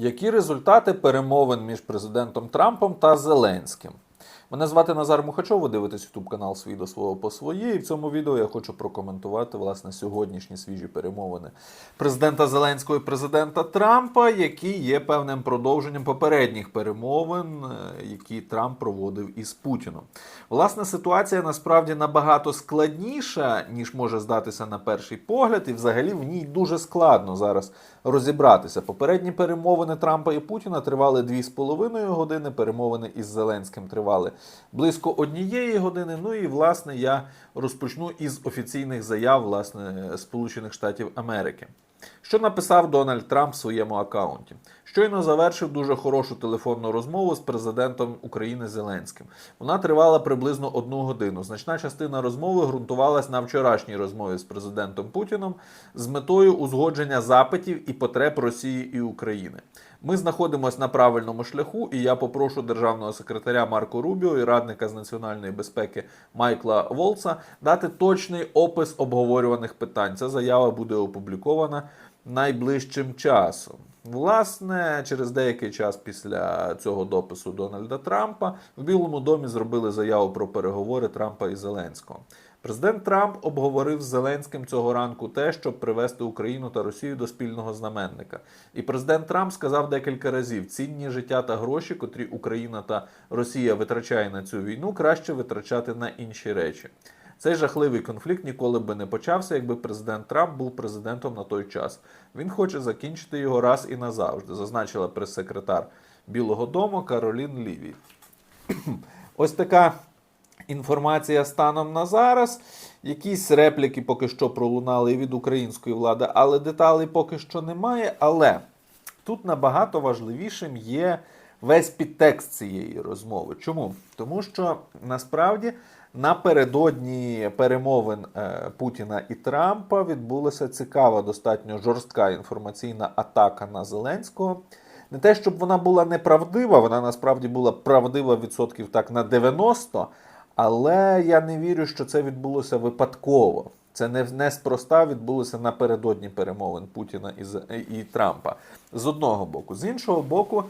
Які результати перемовин між президентом Трампом та Зеленським? Мене звати Назар Мухачов, ви дивитесь YouTube канал свій до свого по своє. І в цьому відео я хочу прокоментувати власне сьогоднішні свіжі перемовини президента Зеленського і президента Трампа, які є певним продовженням попередніх перемовин, е, які Трамп проводив із Путіном. Власне, ситуація насправді набагато складніша, ніж може здатися на перший погляд, і взагалі в ній дуже складно зараз розібратися. Попередні перемовини Трампа і Путіна тривали 2,5 години. Перемовини із Зеленським тривали близько однієї години. Ну і власне я розпочну із офіційних заяв власне Сполучених Штатів Америки. Що написав Дональд Трамп в своєму аккаунті? Щойно завершив дуже хорошу телефонну розмову з президентом України Зеленським. Вона тривала приблизно одну годину. Значна частина розмови ґрунтувалась на вчорашній розмові з президентом Путіном з метою узгодження запитів і потреб Росії і України. Ми знаходимося на правильному шляху, і я попрошу державного секретаря Марко Рубіо і радника з національної безпеки Майкла Волца дати точний опис обговорюваних питань. Ця заява буде опублікована найближчим часом. Власне, через деякий час після цього допису Дональда Трампа в Білому домі зробили заяву про переговори Трампа і Зеленського. Президент Трамп обговорив з Зеленським цього ранку те, щоб привести Україну та Росію до спільного знаменника. І президент Трамп сказав декілька разів: цінні життя та гроші, котрі Україна та Росія витрачає на цю війну, краще витрачати на інші речі. Цей жахливий конфлікт ніколи би не почався, якби президент Трамп був президентом на той час. Він хоче закінчити його раз і назавжди, зазначила прес-секретар Білого Дому Каролін Ліві. Ось така інформація станом на зараз. Якісь репліки поки що пролунали від української влади, але деталей поки що немає. Але тут набагато важливішим є весь підтекст цієї розмови. Чому? Тому що насправді напередодні перемовин е, Путіна і Трампа відбулася цікава, достатньо жорстка інформаційна атака на Зеленського. Не те, щоб вона була неправдива, вона насправді була правдива відсотків так на 90, але я не вірю, що це відбулося випадково. Це не неспроста відбулося напередодні перемовин Путіна і, і Трампа. З одного боку. З іншого боку,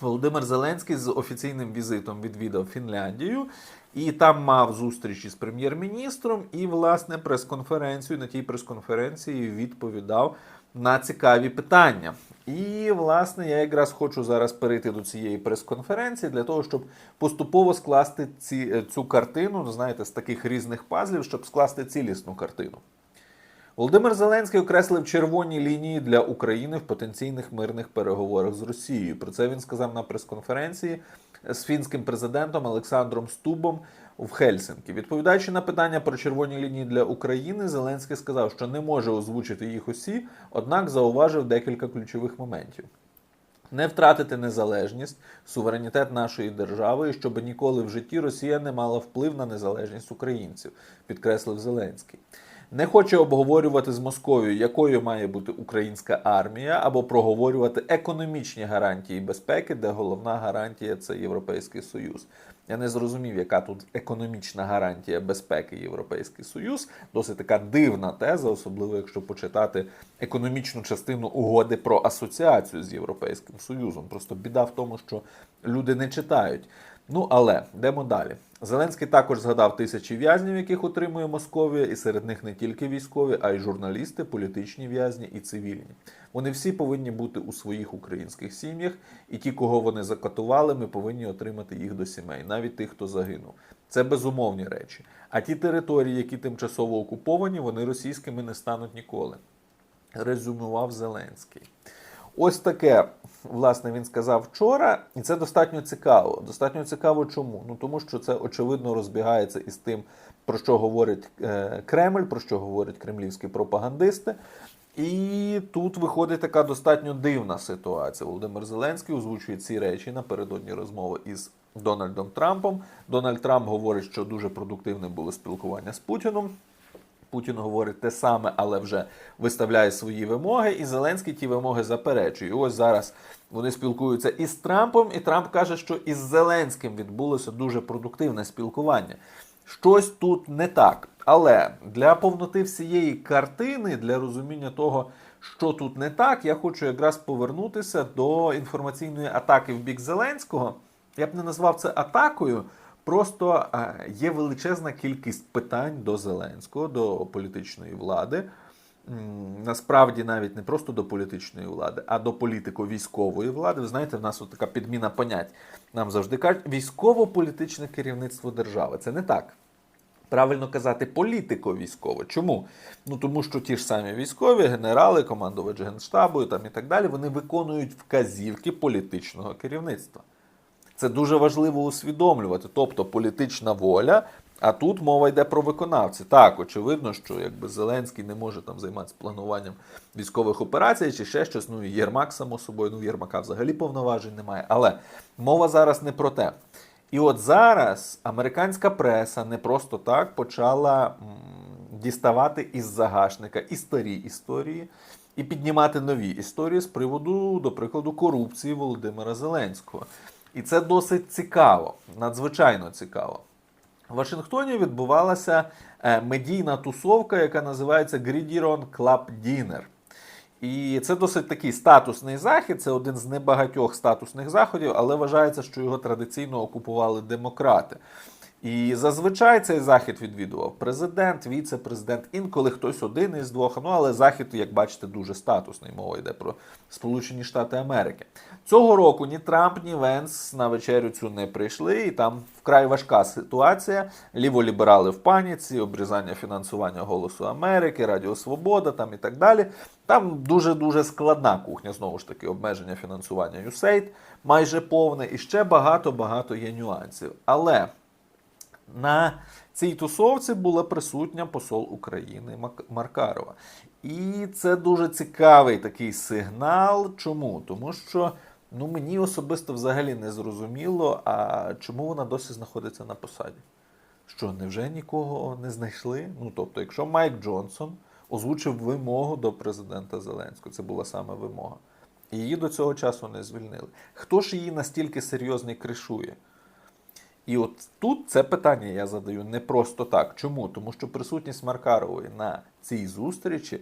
Володимир Зеленський з офіційним візитом відвідав Фінляндію і там мав зустріч із прем'єр-міністром і, власне, прес-конференцію. На тій прес-конференції відповідав на цікаві питання. І, власне, я якраз хочу зараз перейти до цієї прес-конференції для того, щоб поступово скласти ці, е, цю картину, знаєте, з таких різних пазлів, щоб скласти цілісну картину. Володимир Зеленський окреслив червоні лінії для України в потенційних мирних переговорах з Росією. Про це він сказав на прес-конференції з фінським президентом Олександром Стубом в Хельсинкі. Відповідаючи на питання про червоні лінії для України, Зеленський сказав, що не може озвучити їх усі, однак зауважив декілька ключових моментів. Не втратити незалежність, суверенітет нашої держави, щоб ніколи в житті Росія не мала вплив на незалежність українців, підкреслив Зеленський. Не хоче обговорювати з Московією, якою має бути українська армія, або проговорювати економічні гарантії безпеки, де головна гарантія це Європейський Союз. Я не зрозумів, яка тут економічна гарантія безпеки Європейський Союз. Досить така дивна теза, особливо якщо почитати економічну частину угоди про асоціацію з Європейським Союзом. Просто біда в тому, що люди не читають. Ну але йдемо далі. Зеленський також згадав тисячі в'язнів, яких утримує Московія, і серед них не тільки військові, а й журналісти, політичні в'язні і цивільні. Вони всі повинні бути у своїх українських сім'ях, і ті, кого вони закатували, ми повинні отримати їх до сімей, навіть тих, хто загинув. Це безумовні речі. А ті території, які тимчасово окуповані, вони російськими не стануть ніколи. Резюмував Зеленський. Ось таке, власне, він сказав вчора, і це достатньо цікаво. Достатньо цікаво чому? Ну тому що це очевидно розбігається із тим, про що говорить е, Кремль, про що говорять кремлівські пропагандисти. І тут виходить така достатньо дивна ситуація. Володимир Зеленський озвучує ці речі напередодні розмови із Дональдом Трампом. Дональд Трамп говорить, що дуже продуктивне було спілкування з Путіном. Путін говорить те саме, але вже виставляє свої вимоги, і Зеленський ті вимоги заперечує. І ось зараз вони спілкуються із Трампом, і Трамп каже, що із Зеленським відбулося дуже продуктивне спілкування. Щось тут не так. Але для повноти всієї картини, для розуміння того, що тут не так, я хочу якраз повернутися до інформаційної атаки в бік Зеленського. Я б не назвав це атакою. Просто е, є величезна кількість питань до Зеленського, до політичної влади. Насправді навіть не просто до політичної влади, а до політико-військової влади. Ви знаєте, в нас от така підміна понять. Нам завжди кажуть, військово-політичне керівництво держави. Це не так. Правильно казати, політико-військове. Чому? Ну тому що ті ж самі військові, генерали, командувач генштабу там і так далі, вони виконують вказівки політичного керівництва. Це дуже важливо усвідомлювати. Тобто політична воля, а тут мова йде про виконавців. Так, очевидно, що якби Зеленський не може там займатися плануванням військових операцій чи ще щось. Ну і Єрмак, само собою, ну Єрмака взагалі повноважень немає. Але мова зараз не про те. І от зараз американська преса не просто так почала діставати із загашника і старі історії, і піднімати нові історії з приводу, до прикладу, корупції Володимира Зеленського. І це досить цікаво, надзвичайно цікаво. В Вашингтоні відбувалася е, медійна тусовка, яка називається Gridiron Club Dinner. І це досить такий статусний захід, це один з небагатьох статусних заходів, але вважається, що його традиційно окупували демократи. І зазвичай цей захід відвідував президент, віце-президент, інколи хтось один із двох. Ну але захід, як бачите, дуже статусний. Мова йде про Сполучені Штати Америки. Цього року ні Трамп, ні Венс на вечерю цю не прийшли, і там вкрай важка ситуація. Ліволіберали в паніці, обрізання фінансування Голосу Америки, Радіо Свобода там і так далі. Там дуже дуже складна кухня, знову ж таки, обмеження фінансування USAID, майже повне, і ще багато багато є нюансів. Але на цій тусовці була присутня посол України Маркарова. І це дуже цікавий такий сигнал. Чому? Тому що ну, мені особисто взагалі не зрозуміло, а чому вона досі знаходиться на посаді. Що, невже нікого не знайшли? Ну, тобто, якщо Майк Джонсон озвучив вимогу до президента Зеленського, це була саме вимога. Її до цього часу не звільнили. Хто ж її настільки серйозно кришує? І от тут це питання я задаю не просто так. Чому? Тому що присутність Маркарової на цій зустрічі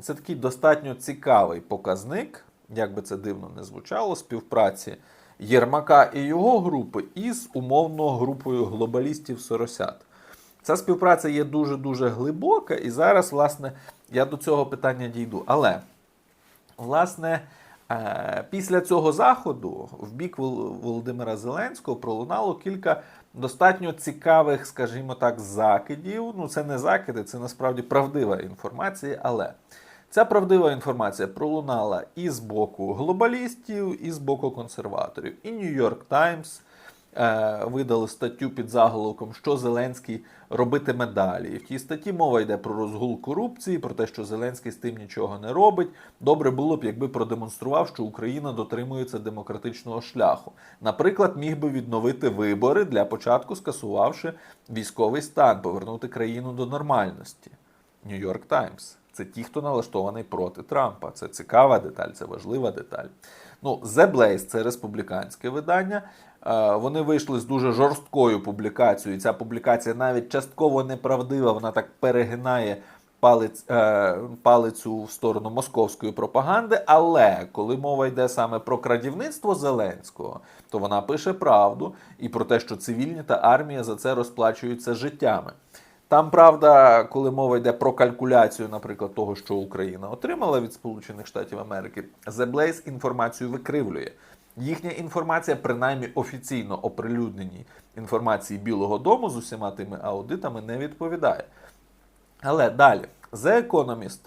це такий достатньо цікавий показник, як би це дивно не звучало, співпраці Єрмака і його групи із умовно групою глобалістів Соросят. Ця співпраця є дуже-дуже глибока, і зараз, власне, я до цього питання дійду. Але, власне, після цього заходу в бік Володимира Зеленського пролунало кілька достатньо цікавих, скажімо так, закидів. Ну, це не закиди, це насправді правдива інформація, але. Ця правдива інформація пролунала і з боку глобалістів, і з боку консерваторів. І Нью-Йорк Таймс е, видали статтю під заголовком, що Зеленський робитиме далі. І в тій статті мова йде про розгул корупції, про те, що Зеленський з тим нічого не робить. Добре було б, якби продемонстрував, що Україна дотримується демократичного шляху. Наприклад, міг би відновити вибори для початку, скасувавши військовий стан, повернути країну до нормальності. Нью-Йорк Таймс. Це ті, хто налаштований проти Трампа. Це цікава деталь, це важлива деталь. Ну, The Blaze – це республіканське видання. Е, Вони вийшли з дуже жорсткою публікацією. Ця публікація навіть частково неправдива, вона так перегинає палець, е, палицю в сторону московської пропаганди. Але коли мова йде саме про крадівництво Зеленського, то вона пише правду і про те, що цивільні та армія за це розплачуються життями. Там, правда, коли мова йде про калькуляцію, наприклад, того, що Україна отримала від Сполучених Штатів Америки, The Blaze інформацію викривлює. Їхня інформація, принаймні офіційно оприлюдненій інформації Білого Дому з усіма тими аудитами, не відповідає. Але далі, The Economist,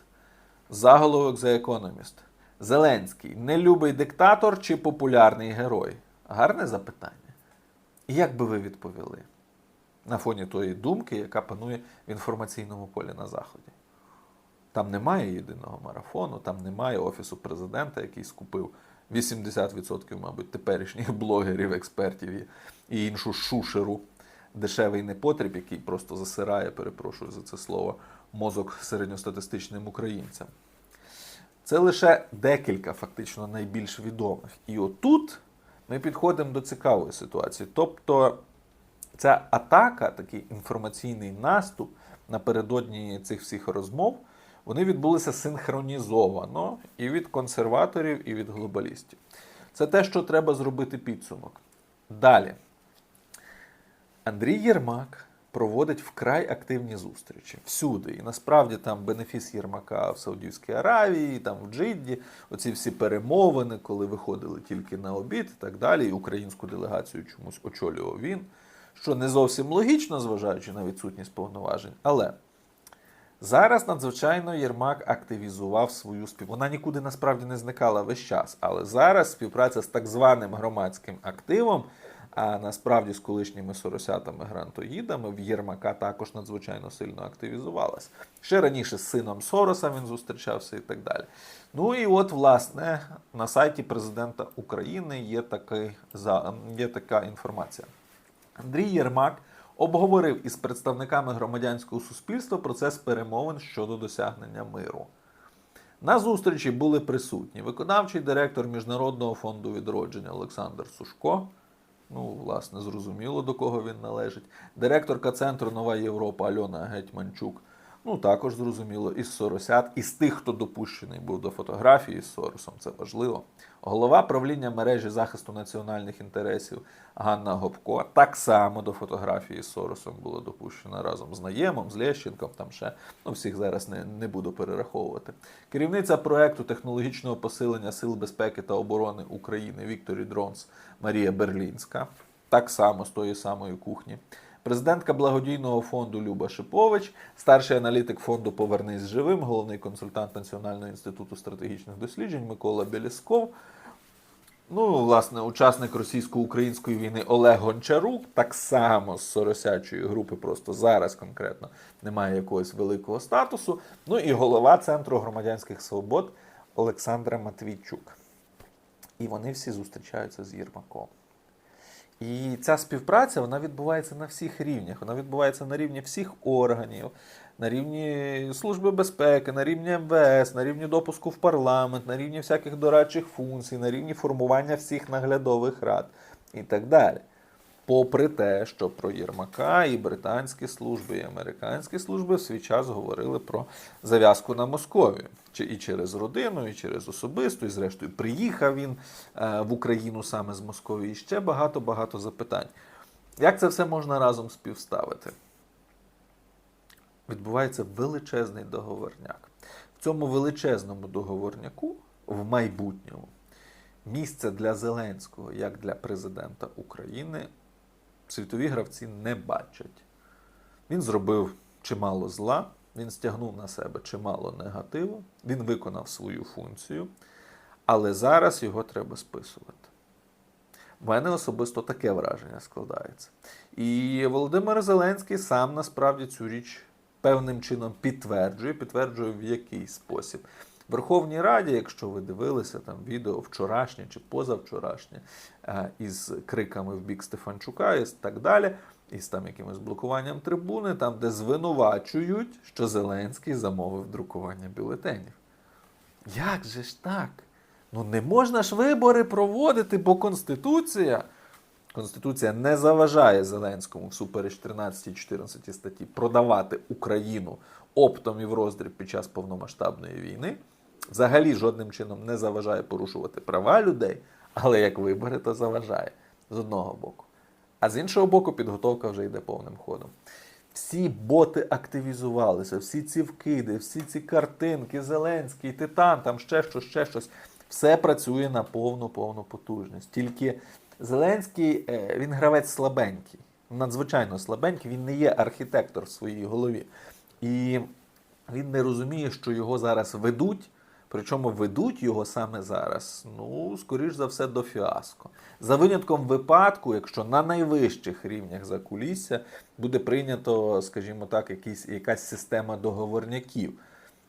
заголовок The Economist. Зеленський нелюбий диктатор чи популярний герой? Гарне запитання. І як би ви відповіли? на фоні тої думки, яка панує в інформаційному полі на Заході. Там немає єдиного марафону, там немає Офісу президента, який скупив 80%, мабуть, теперішніх блогерів, експертів і, іншу шушеру, дешевий непотріб, який просто засирає, перепрошую за це слово, мозок середньостатистичним українцям. Це лише декілька фактично найбільш відомих. І отут ми підходимо до цікавої ситуації. Тобто ця атака, такий інформаційний наступ напередодні цих всіх розмов, вони відбулися синхронізовано і від консерваторів, і від глобалістів. Це те, що треба зробити підсумок. Далі. Андрій Єрмак проводить вкрай активні зустрічі всюди. І насправді там бенефіс Єрмака в Саудівській Аравії, там в Джидді, оці всі перемовини, коли виходили тільки на обід і так далі. І українську делегацію чомусь очолював він, що не зовсім логічно, зважаючи на відсутність повноважень. Але зараз надзвичайно Єрмак активізував свою спів. Вона нікуди насправді не зникала весь час, але зараз співпраця з так званим громадським активом. А насправді з колишніми соросятами грантоїдами в Єрмака також надзвичайно сильно активізувалась. Ще раніше з сином Сороса він зустрічався і так далі. Ну і от, власне, на сайті президента України є, такий, є така інформація. Андрій Єрмак обговорив із представниками громадянського суспільства процес перемовин щодо досягнення миру. На зустрічі були присутні виконавчий директор Міжнародного фонду відродження Олександр Сушко. Ну, власне, зрозуміло, до кого він належить. Директорка центру Нова Європа Альона Гетьманчук. Ну, також зрозуміло, із Соросят, із тих, хто допущений був до фотографії з Соросом, це важливо. Голова правління мережі захисту національних інтересів Ганна Гопко так само до фотографії з Соросом була допущена разом з Наємом, з Лещенком, там ще ну, всіх зараз не, не буду перераховувати. Керівниця проекту технологічного посилення Сил безпеки та оборони України Вікторі Дронс Марія Берлінська, так само з тої самої кухні. Президентка благодійного фонду Люба Шипович, старший аналітик фонду Повернись живим, головний консультант Національного інституту стратегічних досліджень Микола Білісков. Ну, власне, учасник російсько-української війни Олег Гончарук, так само з соросячої групи, просто зараз конкретно немає якогось великого статусу. Ну і голова Центру громадянських свобод Олександра Матвійчук. І вони всі зустрічаються з Єрмаком. І ця співпраця вона відбувається на всіх рівнях. Вона відбувається на рівні всіх органів, на рівні Служби безпеки, на рівні МВС, на рівні допуску в парламент, на рівні всяких дорадчих функцій, на рівні формування всіх наглядових рад і так далі. Попри те, що про Єрмака і британські служби, і американські служби в свій час говорили про зав'язку на Московію. Чи і через родину, і через особисту, і зрештою приїхав він е, в Україну саме з Московії. І ще багато-багато запитань. Як це все можна разом співставити? Відбувається величезний договорняк. В цьому величезному договорняку в майбутньому місце для Зеленського, як для президента України, світові гравці не бачать. Він зробив чимало зла, він стягнув на себе чимало негативу, він виконав свою функцію, але зараз його треба списувати. В мене особисто таке враження складається. І Володимир Зеленський сам насправді цю річ певним чином підтверджує, підтверджує в який спосіб. Верховній Раді, якщо ви дивилися там відео вчорашнє чи позавчорашнє, е, із криками в бік Стефанчука і так далі, із там якимось блокуванням трибуни, там, де звинувачують, що Зеленський замовив друкування бюлетенів. Як же ж так? Ну не можна ж вибори проводити, бо Конституція. Конституція не заважає Зеленському всупереч 13-14 статті продавати Україну оптом і в роздріб під час повномасштабної війни. Взагалі жодним чином не заважає порушувати права людей, але як вибори, то заважає з одного боку. А з іншого боку, підготовка вже йде повним ходом. Всі боти активізувалися, всі ці вкиди, всі ці картинки, Зеленський, Титан, там ще щось, ще щось. Все працює на повну повну потужність. Тільки Зеленський е, він гравець слабенький, надзвичайно слабенький, він не є архітектор в своїй голові. І він не розуміє, що його зараз ведуть. Причому ведуть його саме зараз, ну, скоріш за все, до фіаско. За винятком випадку, якщо на найвищих рівнях закулісся буде прийнято, скажімо так, якісь, якась система договорняків.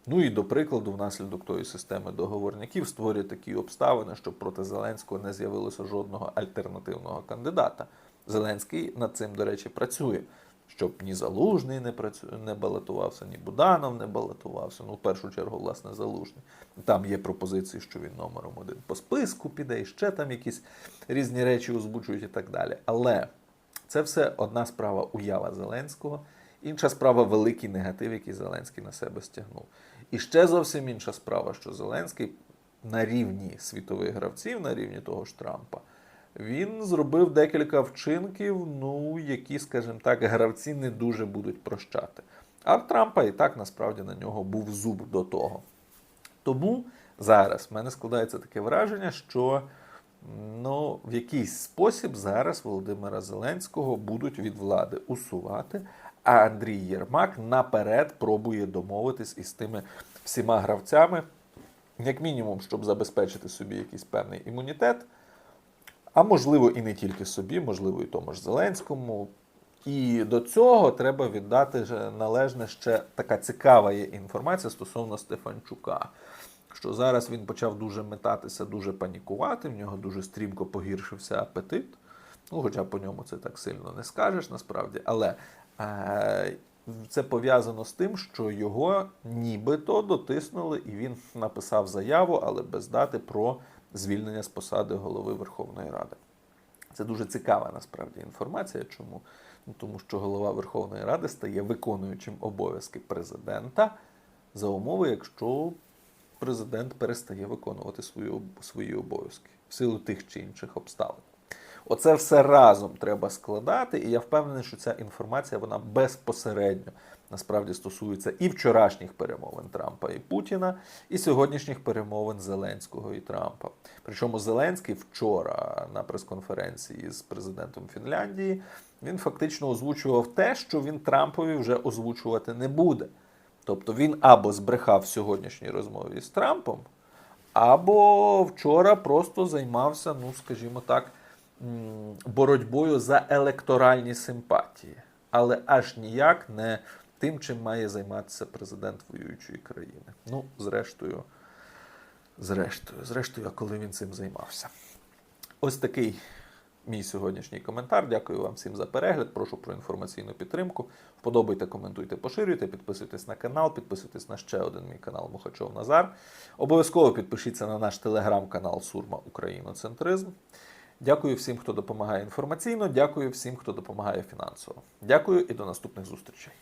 Ну і до прикладу, внаслідок тої системи договорників створює такі обставини, щоб проти Зеленського не з'явилося жодного альтернативного кандидата. Зеленський над цим, до речі, працює. Щоб ні Залужний не працю... не балотувався, ні Буданов не балотувався. Ну, в першу чергу, власне, Залужний. Там є пропозиції, що він номером один по списку піде, і ще там якісь різні речі озвучують і так далі. Але це все одна справа уява Зеленського Інша справа великий негатив, який Зеленський на себе стягнув. І ще зовсім інша справа, що Зеленський на рівні світових гравців, на рівні того ж Трампа, він зробив декілька вчинків, ну, які, скажімо так, гравці не дуже будуть прощати. А в Трампа і так насправді на нього був зуб до того. Тому зараз в мене складається таке враження, що ну, в якийсь спосіб зараз Володимира Зеленського будуть від влади усувати, а Андрій Єрмак наперед пробує домовитись із тими всіма гравцями, як мінімум, щоб забезпечити собі якийсь певний імунітет. А можливо, і не тільки собі, можливо, і тому ж Зеленському. І до цього треба віддати належне ще така цікава є інформація стосовно Стефанчука. Що зараз він почав дуже метатися, дуже панікувати, в нього дуже стрімко погіршився апетит. Ну, хоча по ньому це так сильно не скажеш насправді. Але е, це пов'язано з тим, що його нібито дотиснули, і він написав заяву, але без дати про звільнення з посади голови Верховної Ради. Це дуже цікава насправді інформація. Чому? Ну, тому що голова Верховної Ради стає виконуючим обов'язки президента за умови, якщо президент перестає виконувати свої, свої обов'язки в силу тих чи інших обставин. Оце все разом треба складати, і я впевнений, що ця інформація вона безпосередньо насправді стосується і вчорашніх перемовин Трампа і Путіна, і сьогоднішніх перемовин Зеленського і Трампа. Причому Зеленський вчора на прес-конференції з президентом Фінляндії він фактично озвучував те, що він Трампові вже озвучувати не буде. Тобто він або збрехав в сьогоднішній розмові з Трампом, або вчора просто займався, ну скажімо так, боротьбою за електоральні симпатії, але аж ніяк не тим, чим має займатися президент воюючої країни. Ну, зрештою, зрештою, зрештою, а коли він цим займався. Ось такий мій сьогоднішній коментар. Дякую вам всім за перегляд. Прошу про інформаційну підтримку. Вподобайте, коментуйте, поширюйте, підписуйтесь на канал, підписуйтесь на ще один мій канал Мухачов Назар. Обов'язково підпишіться на наш телеграм-канал Сурма Україноцентризм. Дякую всім, хто допомагає інформаційно. Дякую всім, хто допомагає фінансово. Дякую і до наступних зустрічей.